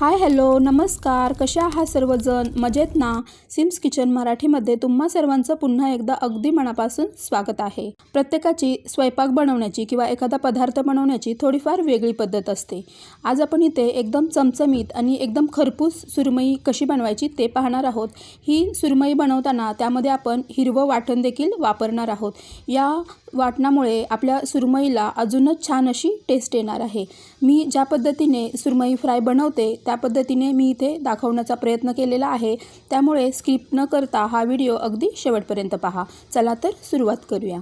Hi hello नमस्कार. कशा आहात सर्वजण? मजेत ना? सिम्स किचन मराठीमध्ये तुम्हा सर्वांचं पुन्हा एकदा अगदी मनापासून स्वागत आहे. प्रत्येकाची स्वयंपाक बनवण्याची किंवा एखादा पदार्थ बनवण्याची थोडीफार वेगळी पद्धत असते. आज आपण इथे एकदम चमचमीत आणि एकदम खरपूस सुरमई कशी बनवायची ते पाहणार आहोत. ही सुरमई बनवताना त्यामध्ये आपण हिरवं वाटण देखील वापरणार आहोत. या वाटणामुळे आपल्या सुरमईला अजूनच छान अशी टेस्ट येणार आहे. मी ज्या पद्धतीने सुरमई फ्राय बनवते त्या पद्धतीने मी इथे दाखवण्याचा प्रयत्न केलेला आहे. त्यामुळे स्किप न करता हा व्हिडिओ अगदी शेवटपर्यंत पहा. चला तर सुरुवात करूया.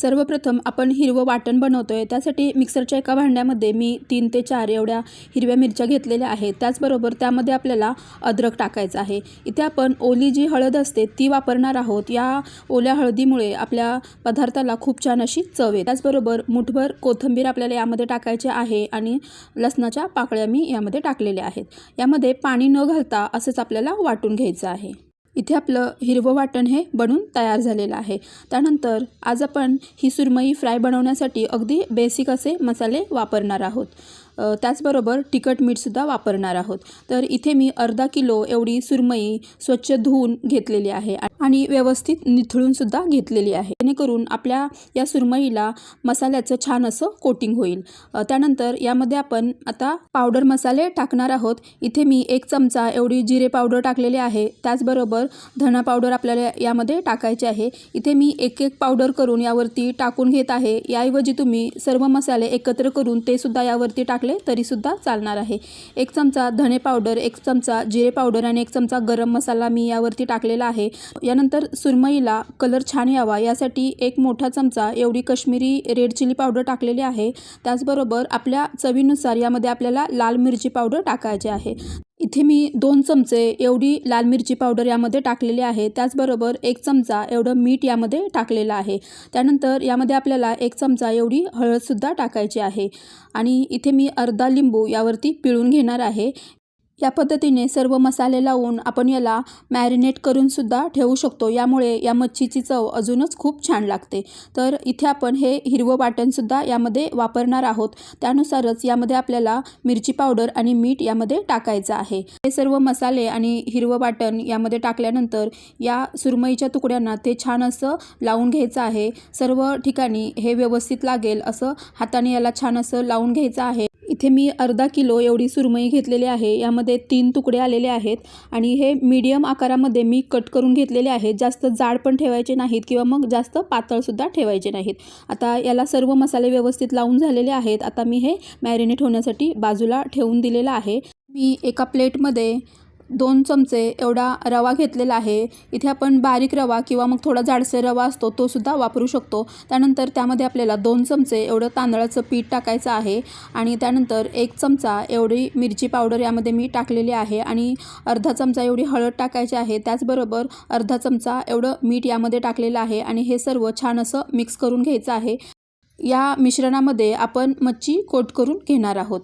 सर्वप्रथम आपण हिरवं वाटण बनवतो आहे त्यासाठी मिक्सरच्या एका भांड्यामध्ये मी तीन ते चार एवढ्या हिरव्या मिरच्या घेतलेल्या आहेत. त्याचबरोबर त्यामध्ये आपल्याला अद्रक टाकायचं आहे. इथे आपण ओली जी हळद असते ती वापरणार आहोत. या ओल्या हळदीमुळे आपल्या पदार्थाला खूप छान अशी चव आहे त्याचबरोबर मुठभर कोथिंबीर आपल्याला यामध्ये टाकायचे आहे आणि लसणाच्या पाकळ्या मी यामध्ये टाकलेल्या आहेत. यामध्ये पाणी न घालता असंच आपल्याला वाटून घ्यायचं आहे. इथे आपलं हिरवं वाटण हे बनून तयार झालेलं आहे. त्यानंतर आज आपण ही सुरमई फ्राय बनवण्यासाठी अगदी बेसिक असे मसाले वापरणार आहोत. त्याचबरोबर तिखट मीठसुद्धा वापरणार आहोत. तर इथे मी अर्धा किलो एवढी सुरमई स्वच्छ धुवून घेतलेली आहे आणि व्यवस्थित निथळूनसुद्धा घेतलेली आहे. जेणेकरून आपल्या या सुरमईला मसाल्याचं छान असं कोटिंग होईल. त्यानंतर यामध्ये आपण आता पावडर मसाले टाकणार आहोत. इथे मी एक चमचा एवढी जिरे पावडर टाकलेली आहे. त्याचबरोबर धना पावडर आपल्याला यामध्ये टाकायचे आहे. इथे मी एक एक पावडर करून यावरती टाकून घेत आहे. याऐवजी तुम्ही सर्व मसाले एकत्र करून ते सुद्धा यावरती टाकले तरीसुद्धा चालणार आहे. एक चमचा धणे पावडर एक चमचा जिरे पावडर आणि एक चमचा गरम मसाला मी यावरती टाकलेला आहे. यानंतर सुरमईला कलर छान यावा. यासाठी एक मोठा चमचा एवढी कश्मीरी रेड चिली पावडर टाकलेली आहे. त्याचबरोबर आपल्या चवीनुसार यामध्ये आपल्याला लाल मिरची पावडर टाकायची आहे. इथे मी दोन चमचे एवढी लाल मिरची पावडर यामध्ये टाकलेली आहे. त्याचबरोबर एक चमचा एवढं मीठ यामध्ये टाकलेलं आहे. त्यानंतर यामध्ये आपल्याला एक चमचा एवढी हळदसुद्धा टाकायची आहे. आणि इथे मी अर्धा लिंबू यावरती पिळून घेणार आहे. या पद्धतीने सर्व मसाले लावून आपण याला मॅरिनेट करूनसुद्धा ठेवू शकतो. यामुळे या मच्छीची चव अजूनच खूप छान लागते. तर इथे आपण हे हिरवं वाटणसुद्धा यामध्ये वापरणार आहोत. त्यानुसारच यामध्ये आपल्याला मिरची पावडर आणि मीठ यामध्ये टाकायचं आहे. हे सर्व मसाले आणि हिरवं वाटण यामध्ये टाकल्यानंतर या सुरमईच्या तुकड्यांना ते छान असं लावून घ्यायचं आहे. सर्व ठिकाणी हे व्यवस्थित लागेल असं हाताने याला छान असं लावून घ्यायचं आहे. इथे मी अर्धा किलो एवढी सुरमई घेतलेली आहे. यामध्ये तीन तुकडे आलेले आहेत आणि हे मीडियम आकारामध्ये मी कट करून घेतलेले आहेत. जास्त जाड पण ठेवायचे नाहीत किंवा मग जास्त पातळसुद्धा ठेवायचे नाहीत. आता याला सर्व मसाले व्यवस्थित लावून झालेले आहेत. आता मी हे मॅरिनेट होण्यासाठी बाजूला ठेवून दिलेलं आहे. मी एका प्लेटमध्ये दोन चमचे एवढा रवा घेतलेला आहे. इथे आपण बारीक रवा किंवा मग थोडा जाडसर रवा असतो तो सुद्धा वापरू शकतो. त्यानंतर त्यामध्ये आपल्याला दोन चमचे एवढं तांदळाचं पीठ टाकायचं आहे आणि त्यानंतर एक चमचा एवढी मिरची पावडर यामध्ये मी टाकलेली आहे आणि अर्धा चमचा एवढी हळद टाकायची आहे. त्याचबरोबर अर्धा चमचा एवढं मीठ यामध्ये टाकलेलं आहे आणि हे सर्व छान असं मिक्स करून घ्यायचं आहे. या मिश्रणामध्ये आपण मच्छी कोट करून घेणार आहोत.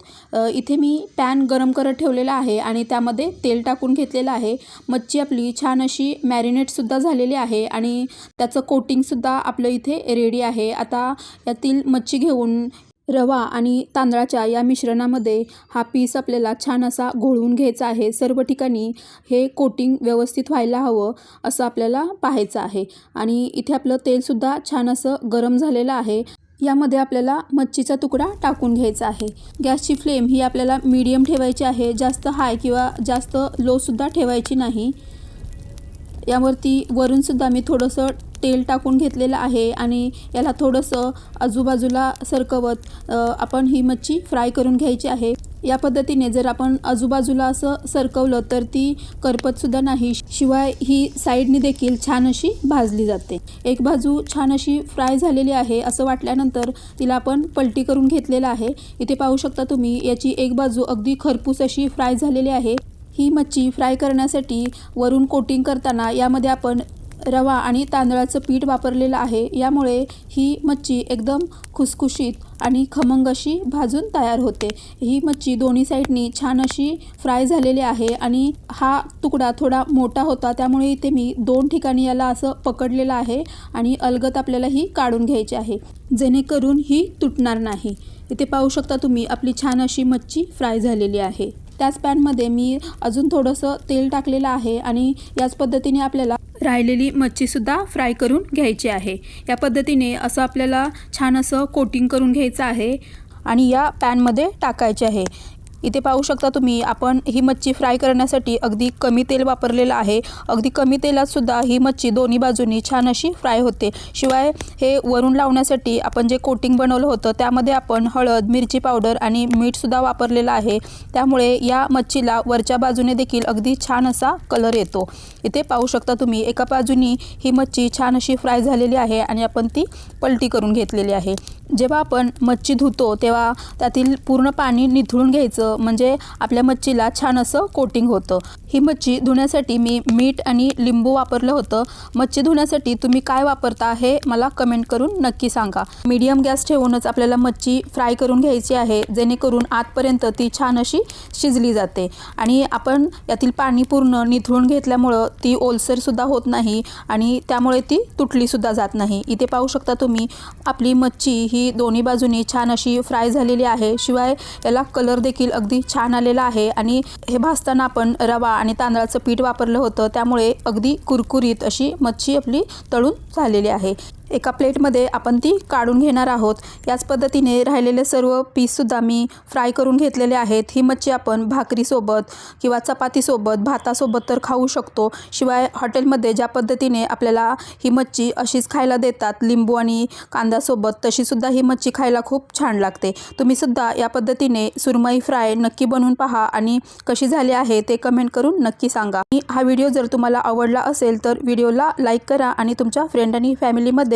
इथे मी पॅन गरम करत ठेवलेला आहे आणि त्यामध्ये तेल टाकून घेतलेलं आहे. मच्छी आपली छान अशी मॅरिनेटसुद्धा झालेली आहे आणि त्याचं कोटिंगसुद्धा आपलं इथे रेडी आहे. आता यातील मच्छी घेऊन रवा आणि तांदळाच्या या मिश्रणामध्ये हा पीस आपल्याला छान असा घोळवून घ्यायचा आहे. सर्व ठिकाणी हे कोटिंग व्यवस्थित व्हायला हवं असं आपल्याला पाहायचं आहे. आणि इथे आपलं तेलसुद्धा छान असं गरम झालेलं आहे. यामध्ये आपल्याला मच्छीचा तुकडा टाकून घ्यायचा आहे. गॅसची फ्लेम ही आपल्याला मीडियम ठेवायची आहे. जास्त हाय किंवा जास्त लोसुद्धा ठेवायची नाही. यावरती वरूनसुद्धा मी थोडंसं तेल टाकून घेतलेलं आहे आणि याला थोडंसं आजूबाजूला सरकवत आपण ही मच्छी फ्राय करून घ्यायची आहे. या पद्धतीने जर आपण आजूबाजूला असं सरकवलं तर ती करपतसुद्धा नाही. शिवाय ही साईडनी देखील छान अशी भाजली जाते. एक बाजू छान अशी फ्राय झालेली आहे असं वाटल्यानंतर तिला आपण पलटी करून घेतलेलं आहे. इथे पाहू शकता तुम्ही याची एक बाजू अगदी खरपूस अशी फ्राय झालेली आहे. ही मच्छी फ्राय करण्यासाठी वरून कोटिंग करताना यामध्ये आपण रवा आणि तांदळाचं पीठ वापरलेलं आहे. यामुळे ही मच्छी एकदम खुसखुशीत आणि खमंग अशी भाजून तयार होते. ही मच्छी दोन्ही साईडनी छान अशी फ्राय झालेली आहे आणि हा तुकडा थोडा मोठा होता. त्यामुळे इथे मी दोन ठिकाणी याला असं पकडलेलं आहे आणि अलगत आपल्याला ही काढून घ्यायची आहे. जेणेकरून ही तुटणार नाही. इथे पाहू शकता तुम्ही आपली छान अशी मच्छी फ्राय झालेली आहे. त्याच पॅनमध्ये मी अजून थोडंसं तेल टाकलेलं आहे आणि याच पद्धतीने आपल्याला राहिलेली मच्छीसुद्धा फ्राय करून घ्यायची आहे. या पद्धतीने असं आपल्याला छान असं कोटिंग करून घ्यायचं आहे आणि या पॅनमध्ये टाकायचे आहे. इथे पाहू शकता तुम्ही आपण ही मच्छी फ्राय करण्यासाठी अगदी कमी तेल वापरलेलं आहे. अगदी कमी तेलात सुद्धा ही मच्छी दोन्ही बाजूनी छान अशी फ्राय होते. शिवाय हे वरून लावण्यासाठी आपण जे कोटिंग बनवलं होतं त्यामध्ये आपण हळद मिरची पावडर आणि मीठसुद्धा वापरलेलं आहे. त्यामुळे या मच्छीला वरच्या बाजूने देखील अगदी छान असा कलर येतो. इथे पाहू शकता तुम्ही एका बाजूनी ही मच्छी छान अशी फ्राय झालेली आहे आणि आपण ती पलटी करून घेतलेली आहे. जेव्हा आपण मच्छी धुतो तेव्हा त्यातील पूर्ण पाणी निथळून घ्यायचं म्हणजे आपल्या मच्छीला छान असं कोटिंग होतं. ही मच्छी धुण्यासाठी मी मीठ आणि लिंबू वापरलं होतं. मच्छी धुण्यासाठी तुम्ही काय वापरता हे मला कमेंट करून नक्की सांगा. मीडियम गॅस ठेवूनच आपल्याला मच्छी फ्राय करून घ्यायची आहे. जेणेकरून आतपर्यंत ती छान अशी शिजली जाते. आणि आपण यातील पाणी पूर्ण निथळून घेतल्यामुळं ती ओलसरसुद्धा होत नाही आणि त्यामुळे ती तुटलीसुद्धा जात नाही. इथे पाहू शकता तुम्ही आपली मच्छी ही दोन्ही बाजूनी छान अशी फ्राय झालेली आहे. शिवाय याला कलर देखील अगदी छान आलेला आहे. आणि हे भाजताना आपण रवा आणि तांदळाचं पीठ वापरलं होतं. त्यामुळे अगदी कुरकुरीत अशी मच्छी आपली तळून झालेली आहे. एका प्लेटमध्ये आपण ती काढून घेणार आहोत. याच पद्धतीने राहिलेले सर्व पीससुद्धा मी फ्राय करून घेतलेले आहेत. ही मच्छी आपण भाकरीसोबत किंवा चपातीसोबत भातासोबत तर खाऊ शकतो. शिवाय हॉटेलमध्ये ज्या पद्धतीने आपल्याला ही मच्छी अशीच खायला देतात लिंबू आणि कांद्यासोबत तशीसुद्धा ही मच्छी खायला खूप छान लागते. तुम्हीसुद्धा या पद्धतीने सुरमई फ्राय नक्की बनवून पहा आणि कशी झाली आहे ते कमेंट करून नक्की सांगा. आणि हा व्हिडिओ जर तुम्हाला आवडला असेल तर व्हिडिओला लाईक करा आणि तुमच्या फ्रेंड आणि फॅमिलीमध्ये